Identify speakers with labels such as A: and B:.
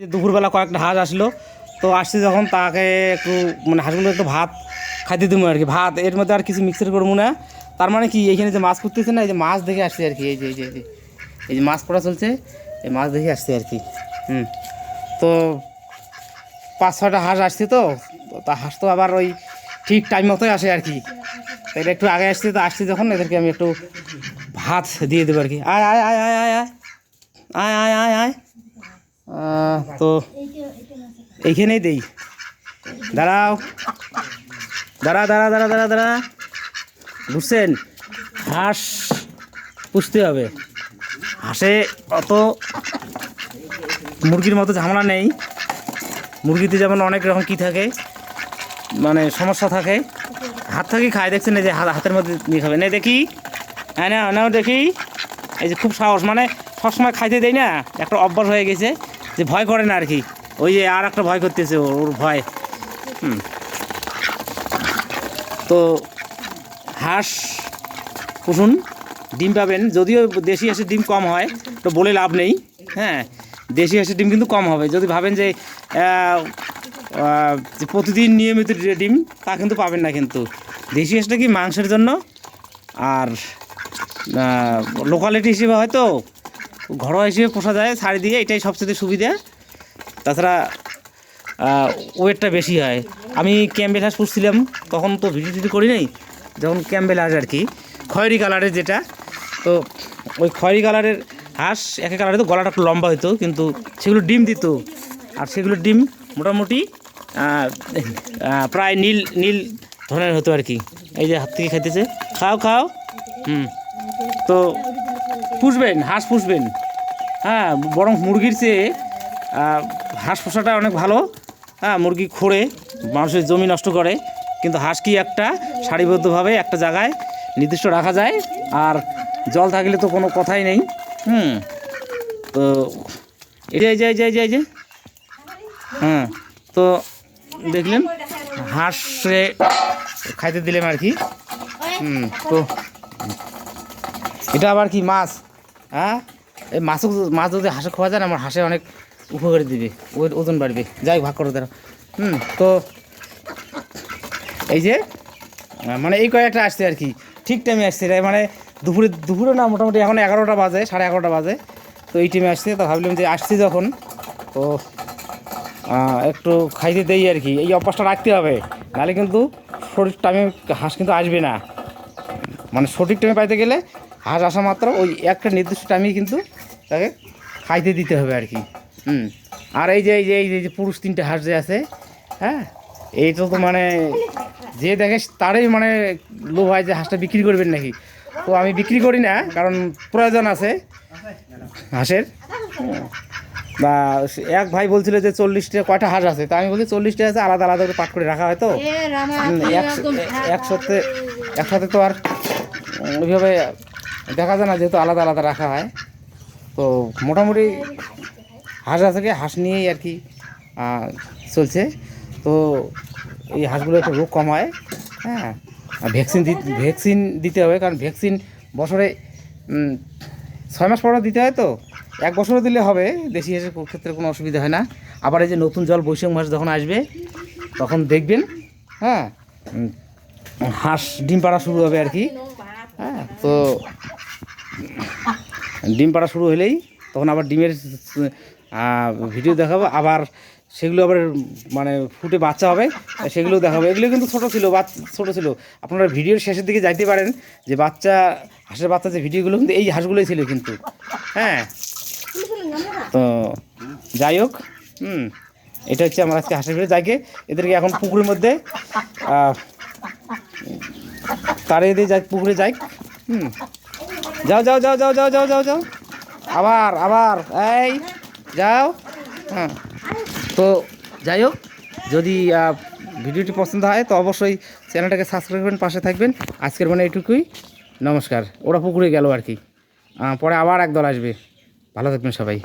A: দুপুরবেলা কয়েকটা হাঁস আসলো, তো আসছে যখন তাকে একটু মানে হাঁসগুলো একটু ভাত খাইতে দেবো আর কি। ভাত, এর মধ্যে আর কিছু মিক্সার করব না। তার মানে কি, এইখানে যে মাছ করতেছে না, এই যে মাছ দেখে আসছে আর কি, এই যে এই যে এই যে মাছ পড়া চলছে, এই মাছ দেখে আসছে আর কি। হুম, তো পাঁচ ছটা হাঁস আসছে তো তো হাঁস তো আবার ওই ঠিক টাইম মতোই আসে আর কি। এটা একটু আগে আসছে, তো আসছে যখন, এদেরকে আমি একটু ভাত দিয়ে দেবো আর কি। আয় আয় আয় আয় আয় আয় আয় আয় আয় আয়। তো এইখানেই দেই। দাঁড়াও। দাঁড়া দাঁড়া দাঁড়া দাঁড়া দাঁড়া। বুঝছেন? হাঁস পুষতে হবে। হাঁসে অত মুরগির মতো ঝামেলা নেই। মুরগিতে যেমন অনেক রকম কী থাকে মানে সমস্যা থাকে। হাত থেকে খায়, দেখছেন এই যে হাতের মধ্যে নিয়ে খাবে। না দেখি। হ্যাঁ না নাও, দেখি। এই যে খুব সাহস মানে সবসময় খাইতে দেয় না, একটা অভ্যাস হয়ে গেছে। যে ভয় করে না আর কি। ওই যে আর একটা ভয় করতেছে ওর ভয়। তো হাঁস পুষুন, ডিম পাবেন। যদিও দেশি হাঁসের ডিম কম হয়, তো বলে লাভ নেই। হ্যাঁ দেশি হাঁসের ডিম কিন্তু কম হবে। যদি ভাবেন যে প্রতিদিন নিয়মিত ডিম, তা কিন্তু পাবেন না কিন্তু। দেশি হাঁসটা কি মাংসের জন্য? আর লোকালিটি হিসেবে হয়তো ঘরোয়া হিসেবে পোষা যায় চারিদিকে, এটাই সবচেয়ে সুবিধা। তাছাড়া ওয়েটটা বেশি হয়। আমি ক্যাম্বেল হাঁস পুষছিলাম, তখন তো ভিডিও টিডিও করি নাই, যখন ক্যাম্বেল হাঁস আর কি। খয়েরি কালারের যেটা, তো ওই খয়েরি কালারের হাঁস, একে কালারে তো গলাটা একটু লম্বা হতো কিন্তু সেগুলো ডিম দিত। আর সেগুলো ডিম মোটামুটি প্রায় নীল নীল ধরনের হতো আর কি। এই যে হাত থেকে খাইতেছে। খাও খাও। হুম। তো পুষবেন, হাঁস পুষবেন। হ্যাঁ বরং মুরগির চেয়ে হাঁস পোষাটা অনেক ভালো। হ্যাঁ মুরগি খোঁড়ে, মানুষের জমি নষ্ট করে। কিন্তু হাঁস কি একটা? সারিবদ্ধভাবে একটা জায়গায় নির্দিষ্ট রাখা যায়। আর জল থাকলে তো কোনো কথাই নেই। হুম, তো এটা এই যে এই যে এই যে এই যে। হ্যাঁ তো দেখলেন, হাঁসে খাইতে দিলাম আর কি। হুম, তো এটা আবার কি মাছ? হ্যাঁ? এই মাছ মাছ যদি হাঁসে খাওয়া যায় না, আমার হাঁসে অনেক উপকারী দিবে। ওর ওজন বাড়বে। যাই ভাগ করে দাঁড়া হুম, তো এই যে মানে এই কয়েকটা আসছে আর কি। ঠিক টাইমে আসছে। এটা মানে দুপুরে দুপুরে না, মোটামুটি এখন এগারোটা বাজে, সাড়ে এগারোটা বাজে। তো এই টাইমে আসছে, তো ভাবলাম যে আসছি যখন, তো একটু খাইতে দেই আর কি। এই অভ্যাসটা রাখতে হবে। নাহলে কিন্তু শরীর টাইমে হাঁস কিন্তু আসবে না। মানে সঠিক টাইমে পাইতে গেলে হাঁস আসা মাত্র ওই একটা নির্দিষ্ট টাইমে কিন্তু তাকে খাইতে দিতে হবে আর কি। হুম। আর এই যে এই যে এই যে- পুরুষ তিনটে হাঁস যে আছে হ্যাঁ? এইটা তো মানে যে দেখে তারই মানে লোভ হয় যে হাঁসটা বিক্রি করবেন নাকি। তো আমি বিক্রি করি না কারণ প্রয়োজন আছে হাঁসের। বা এক ভাই বলছিল যে চল্লিশটা কয়টা হাঁস আছে তা আমি বলি চল্লিশটা আছে আলাদা আলাদা করে পাট করে রাখা হয় তো। একসাথে একসাথে তো আর ওইভাবে দেখা যায় না, যেহেতু আলাদা আলাদা রাখা হয়। তো মোটামুটি হাঁস আছে হাঁস নিয়েই আর কি চলছে। তো এই হাঁসগুলো একটু রোগ কম হয় হ্যাঁ। ভ্যাকসিন ভ্যাকসিন দিতে হবে, কারণ ভ্যাকসিন বছরে ছয় মাস পর দিতে হয় তো। এক বছরও দিলে হবে দেশি হাঁসের ক্ষেত্রে কোনো অসুবিধা হয় না। আবার এই যে নতুন জল বৈশাখ মাস যখন আসবে, তখন দেখবেন হ্যাঁ হাঁস ডিম পাড়া শুরু হবে আর কি। হ্যাঁ তো ডিম পাড়া শুরু হলেই তখন আবার ডিমের ভিডিও দেখাবো, আবার সেগুলো আবার মানে ফুটে বাচ্চা হবে, সেগুলো দেখাবো। এগুলো কিন্তু ছোটো ছিল ছোটো ছিল। আপনারা ভিডিওর শেষের দিকে যাইতে পারেন, যে বাচ্চা, হাঁসের বাচ্চা যে ভিডিওগুলো, কিন্তু এই হাঁসগুলোই ছিল কিন্তু। হ্যাঁ তো যাই হোক, হুম, এটা হচ্ছে আমার আজকে হাঁসের ভিডিও। যাইকে এদেরকে এখন পুকুরের মধ্যে তারে দিয়ে যাই, পুকুরে যাই। হুম। যাও যাও যাও যাও যাও যাও যাও যাও। আবার আবার, এই, যাও। হ্যাঁ তো যাই হোক, যদি ভিডিওটি পছন্দ হয়, তো অবশ্যই চ্যানেলটাকে সাবস্ক্রাইব করবেন, পাশে থাকবেন। আজকের মানে এইটুকুই নমস্কার। ওরা পুকুরে গেল আর কি। পরে আবার একদল আসবে। ভালো থাকবেন সবাই।